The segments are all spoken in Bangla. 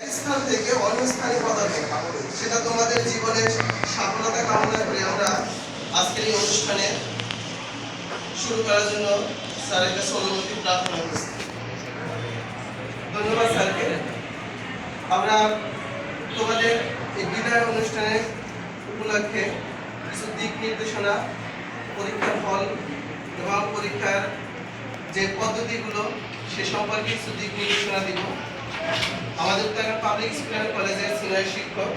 স্থান থেকে অন্য স্থানে পদার্পণ সেটা তোমাদের জীবনের সফলতা কামনা করে আমরা আজকের এই অনুষ্ঠানে শুরু করার জন্য স্যারের কাছে অনুমতি প্রার্থনা করছি। ধন্যবাদ স্যারকে। আমরা তোমাদের এই বিদায় অনুষ্ঠানের উপলক্ষে কিছু দিক নির্দেশনা, পরীক্ষার ফল এবং পরীক্ষার যে পদ্ধতিগুলো, সে সম্পর্কে কিছু দিক নির্দেশনা দিব। উত্তরাখণ্ড পাবলিক স্কুল কলেজের সিনিয়র শিক্ষক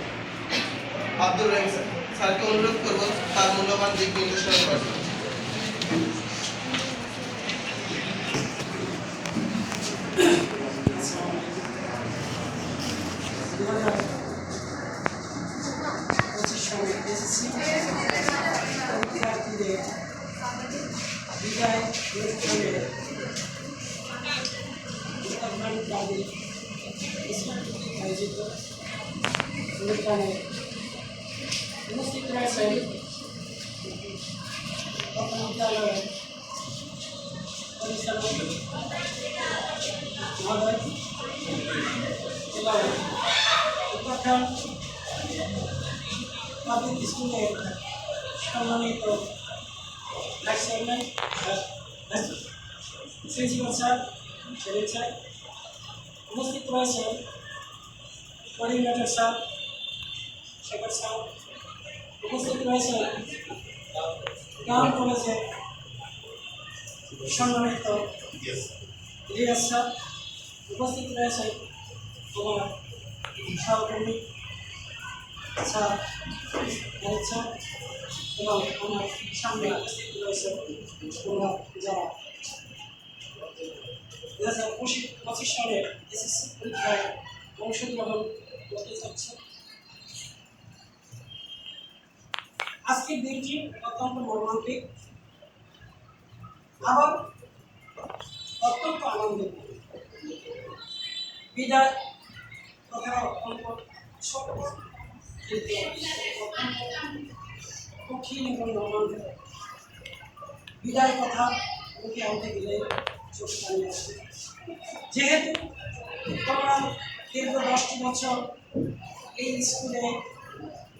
আব্দুর রহিম স্যার। স্যারকে অনুরোধ করব, তার মূল্যবান দিক নির্দেশনা করার বিদায় অনুষ্ঠানে উত্তরবঙ্গ তাদের স্কুল কর্তৃক আয়োজিত অনুষ্ঠানে উপস্থিত রয়েছেন তথা বিদ্যালয়ের পরিচালক মহোদয় এবং উত্তরাখণ্ড পাবলিক স্কুলের chairman principal sir Selim sir উপস্থিত রয়েছেন গান কলেজের সম্মানিত রিয়াজ স্যার উপস্থিত রয়েছেন আমার সহকর্মী স্যার স্যার এবং আমার সামনে উপস্থিত রয়েছে। যারা দু হাজার পঁচিশ সালের এসএসসি পরীক্ষায় অংশগ্রহণ করতে যাচ্ছে। আজকের দিনটি অত্যন্ত মর্মান্তিক। আবার অত্যন্ত আনন্দের বিদায় কথাটা অত্যন্ত কঠিন এবং রোমাঞ্চক বিদায় কথা মুখে আনতে গেলে যেহেতু তোমরা দীর্ঘ দশটি বছর এই স্কুলে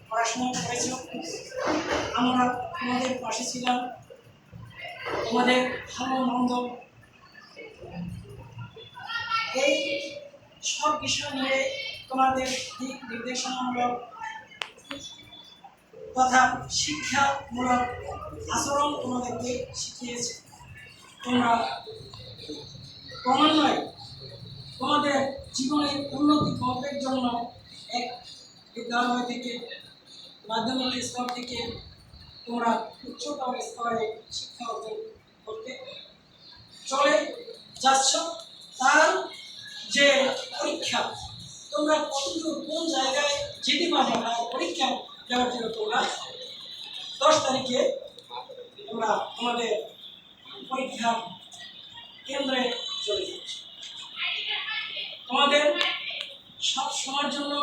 পড়াশোনা করেছ, আমরা তোমাদের পাশে ছিলাম, তোমাদের ভালো মন্দ। এই সব বিষয় নিয়ে তোমাদের দিক নির্দেশনামূলক তথা শিক্ষামূলক আচরণ তোমাদেরকে শিখিয়েছে। তোমরা ক্রমান্বয়ে তোমাদের জীবনের উন্নতি গল্পের জন্য এক বিদ্যালয় থেকে মাধ্যমিক স্তর থেকে তোমরা উচ্চতর স্তরে শিক্ষা অর্জন করতে চলে যাচ্ছ। তার যে পরীক্ষা, তোমরা কতদূর কোন জায়গায় যেতে পারবে না পরীক্ষা দেওয়ার জন্য তোমরা দশ তারিখে তোমরা আমাদের পরীক্ষা কেন্দ্রে চলে যাচ্ছ। তোমাদের সব সময়ের জন্য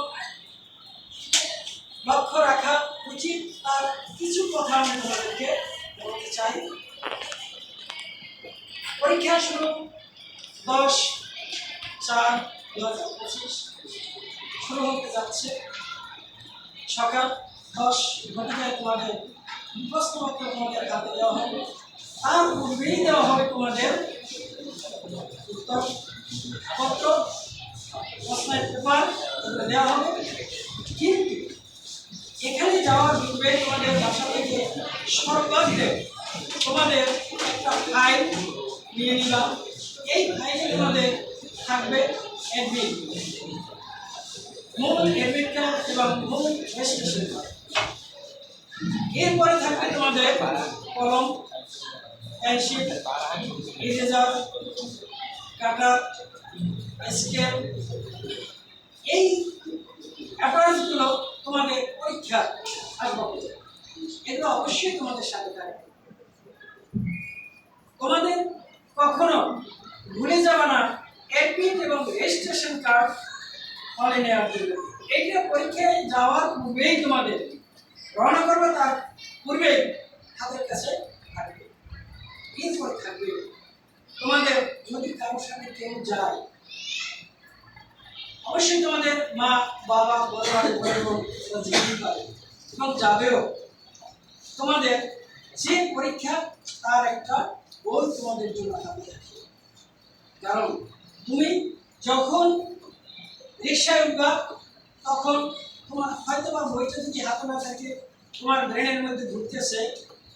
লক্ষ্য রাখা উচিত, আর কিছু কথা আমি তোমাদেরকে বলতে চাই। পরীক্ষা শুরু দশ চার দু হাজার পঁচিশ। শুরু হতে যাচ্ছে সকাল দশ ঘটিকায় তোমাদের প্রশ্নপত্র তোমাদের হাতে দেওয়া হবে। তার পূর্বেই দেওয়া হবে তোমাদের উত্তরপত্র প্রশ্নের পেপার দেওয়া হবে কিন্তু এখানে যাওয়ার পূর্বে তোমাদের বাসা থেকে সর্বাগ্রে তোমাদের একটা ফাইল নিয়ে নিলাম এই ফাইলে তোমাদের থাকবে অ্যাডমিট মূল অ্যাডমিট কার্ড এবং মূল রেজিস্ট্রেশন কার্ড এরপরে থাকবে তোমাদের কলম পেন্সিল ইরেজার কাটার স্কেল এই অ্যাপারেন্সগুলো তোমাদের পরীক্ষা আসবে এগুলো অবশ্যই তোমাদের সাথে থাকবে। তোমাদের কখনো ভুলে যাবে না অ্যাডমিট এবং রেজিস্ট্রেশন কার্ড হলে নেওয়ার জন্য। এইটা পরীক্ষায় যাওয়ার পূর্বেই তোমাদের রওনা করবে, তার পূর্বে হাতের কাছে থাকবে। থাকবে। তোমাদের, যদি কারোর সাথে কেউ যায়, অবশ্যই তোমাদের মা, বাবা পারে। এবং যাবেও। তোমাদের যে পরীক্ষা, তার একটা বই তোমাদের জন্য হাতে থাকে কারণ তুমি যখন রিক্সায় উঠবা, তখন তোমার হয়তো বা বইটা যদি হাতে না থাকে, তোমার ব্রেনের মধ্যে ঢুকতেছে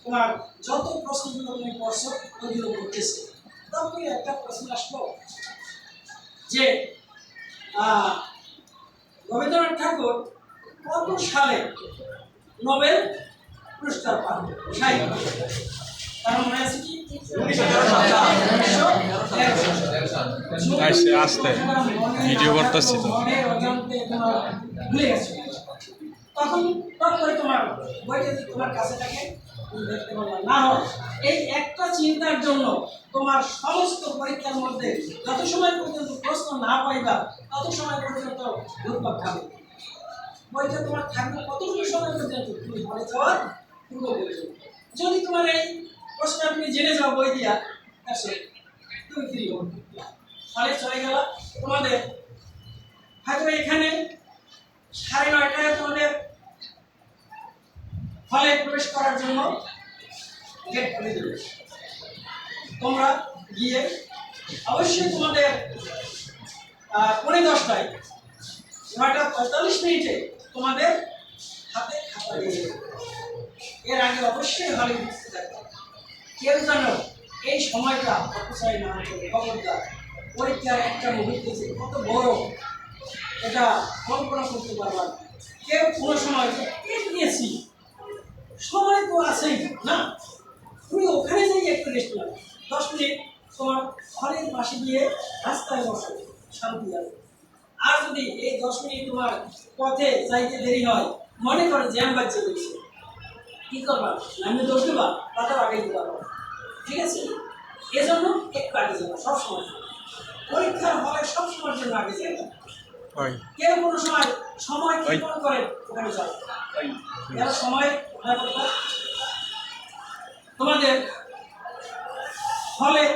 তোমার যত প্রশ্নগুলো তুমি পড়ছো ওইগুলো করতেছে তখন একটা প্রশ্ন আসলো যে রবীন্দ্রনাথ ঠাকুর কত সালে নোবেল পুরস্কার পান? সাহিত্য তার মনে আছে কি। আস্তে আস্তে। ভিডিও করতেছি তো। ভুলে গেছো। তখন টপ করে তোমার বইটা যদি তোমার কাছে থাকে, তুমি দেখতে না হয় এই একটা চিন্তার জন্য তোমার সমস্ত পরীক্ষার মধ্যে যত সময় পর্যন্ত প্রশ্ন না পাইবা, তত সময় পর্যন্ত ঘুরপাক খাবে। বইটা তোমার থাকবে কতটুকু সময় পর্যন্ত? তুমি ঘরে যাওয়ার পূর্ব পর্যন্ত। যদি তোমার এই প্রশ্নটা তুমি জেনে যাও বই দিয়া আসে তুমি ফ্রি হো তাহলে চলে গেল তোমাদের। হয়তো এখানে সাড়ে নয়টায় তোমাদের হলে প্রবেশ করার জন্য গেট খুলে দেবে। তোমরা গিয়ে অবশ্যই তোমাদের আহ, পৌনে দশটায় নয়টা পঁয়তাল্লিশ মিনিটে তোমাদের হাতে খাতা দিয়ে দেবে। এর আগে অবশ্যই হলে উপস্থিত থাকবে। কেউ যেন এই সময়টা অপচয় না করে খবরদার পরীক্ষার একটা মুহূর্ত যে কত বড় এটা কল্পনা করতে পারবার। কেউ কোনো সময় দিয়েছি সময় তো আছেই, না? তুমি ওখানে যাই একটু রেস্ট নাও। দশ মিনিট তোমার ঘরের পাশে গিয়ে রাস্তায় বসো, শান্তি আছে আর যদি এই দশ মিনিট তোমার পথে যাইতে দেরি হয়, মনে করো জ্যাম বাজছে দিচ্ছে কি করবা? লাইনে দোষ দেবা? আগে দিতে পারবা ঠিক আছে? এজন্য একটু আগে যাবা সবসময় পরীক্ষার হলে সবসময়ের জন্য আগে যাবা ওই কেউ কোনো সময় সময় ক্ষেপণ করে ওখানে যাবে যারা সময় তোমাদের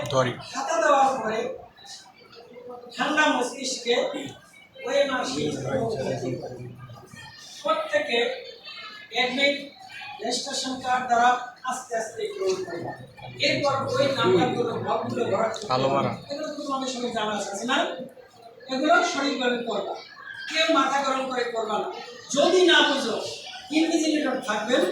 ধরি। খাতা দেওয়ার পরে ঠান্ডা মস্তিষ্কে ওই মাসে প্রত্যেকে অ্যাডমিট রেজিস্ট্রেশন কার্ড দ্বারা আস্তে আস্তে গ্রহণ করবে এরপর ওই নাম্বারগুলো ভাবগুলো ভরা। এগুলো তো তোমাদের সঙ্গে জানা আছে না? এগুলো সঠিকভাবে করবা। কেউ মাথা গরম করে করবা না। যদি না বুঝো ইনভিজিলেটর থাকবেন